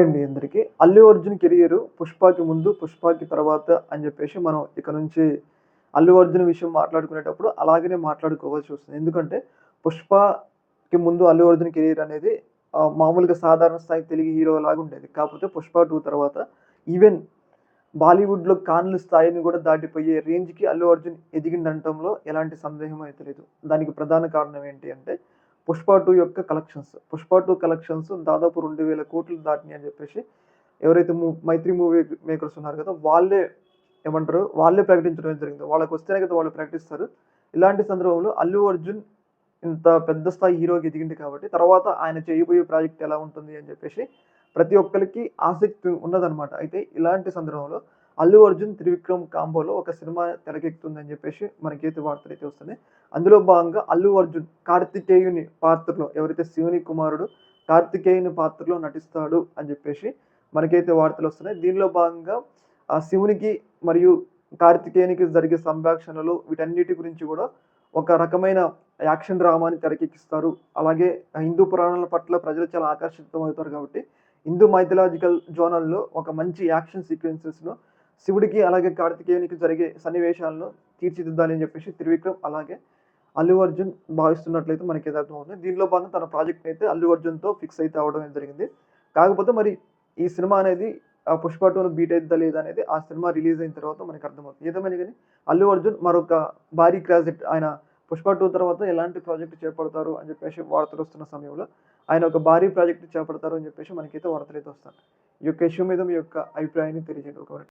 అండి అందరికి. అల్లు అర్జున్ కెరియర్ పుష్పకి ముందు పుష్పకి తర్వాత అని చెప్పేసి మనం ఇక నుంచి అల్లు అర్జున్ విషయం మాట్లాడుకునేటప్పుడు అలాగనే మాట్లాడుకోవాల్సి వస్తుంది. ఎందుకంటే పుష్పకి ముందు అల్లు అర్జున్ కెరియర్ అనేది మామూలుగా సాధారణ స్థాయి తెలుగు హీరో లాగా ఉండేది. కాకపోతే పుష్ప టూ తర్వాత ఈవెన్ బాలీవుడ్లో కాన్ల స్థాయిని కూడా దాటిపోయే రేంజ్కి అల్లు అర్జున్ ఎదిగిందంటంలో ఎలాంటి సందేహం అయితే లేదు. దానికి ప్రధాన కారణం ఏంటి అంటే పుష్ప టూ యొక్క కలెక్షన్స్. పుష్ప టూ కలెక్షన్స్ దాదాపు రెండు వేల కోట్లు దాటిని అని చెప్పేసి ఎవరైతే మూ మైత్రి మూవీ మేకర్స్ ఉన్నారు కదా వాళ్ళే ఏమంటారు? వాళ్ళే ప్రకటించడం జరిగింది. వాళ్ళకి వస్తేనే కదా వాళ్ళు ప్రకటిస్తారు. ఇలాంటి సందర్భంలో అల్లు అర్జున్ ఇంత పెద్ద స్థాయి హీరోకి ఎదిగింది కాబట్టి తర్వాత ఆయన చేయబోయే ప్రాజెక్ట్ ఎలా ఉంటుంది అని చెప్పేసి ప్రతి ఒక్కరికి ఆసక్తి ఉన్నదనమాట అయితే ఇలాంటి సందర్భంలో అల్లు అర్జున్ త్రివిక్రమ్ కాంబోలో ఒక సినిమా తెరకెక్కుతుందని చెప్పేసి మనకైతే వార్తలు అయితే వస్తున్నాయి. అందులో భాగంగా అల్లు అర్జున్ కార్తికేయుని పాత్రలో ఎవరైతే శివుని కుమారుడు కార్తికేయుని పాత్రలో నటిస్తాడు అని చెప్పేసి మనకైతే వార్తలు వస్తున్నాయి. దీనిలో భాగంగా ఆ శివునికి మరియు కార్తికేయునికి జరిగే సంభాషణలు వీటన్నిటి గురించి కూడా ఒక రకమైన యాక్షన్ డ్రామాని తెరకెక్కిస్తారు. అలాగే హిందూ పురాణాల పట్ల ప్రజలు చాలా ఆకర్షితం అవుతారు కాబట్టి హిందూ మైథలాజికల్ జోనల్లో ఒక మంచి యాక్షన్ సీక్వెన్సెస్ను శివుడికి అలాగే కార్తికేయునికి జరిగే సన్నివేశాలను తీర్చిదిద్దాలి అని చెప్పేసి త్రివిక్రమ్ అలాగే అల్లు అర్జున్ భావిస్తున్నట్లయితే మనకి ఏదర్థం అవుతుంది. దీనిలో భాగంగా తన ప్రాజెక్ట్ అయితే అల్లు అర్జున్తో ఫిక్స్ అయితే అవడం జరిగింది. కాకపోతే మరి ఈ సినిమా అనేది ఆ పుష్ప టూను బీట్ అయిద్దా లేదా అనేది ఆ సినిమా రిలీజ్ అయిన తర్వాత మనకి అర్థమవుతుంది. ఏదేమైనా కానీ అల్లు అర్జున్ మరొక భారీ క్రాజెట్ ఆయన పుష్ప టూ తర్వాత ఎలాంటి ప్రాజెక్ట్ చేపడతారు అని చెప్పేసి వార్తలు వస్తున్న సమయంలో ఆయన ఒక భారీ ప్రాజెక్ట్ చేపడతారు అని చెప్పేసి మనకైతే వార్తలు అయితే వస్తాను ఈ యొక్క ఇష్యూ మీద మీ యొక్క అభిప్రాయాన్ని తెలియజేయండి. ఒకవేళ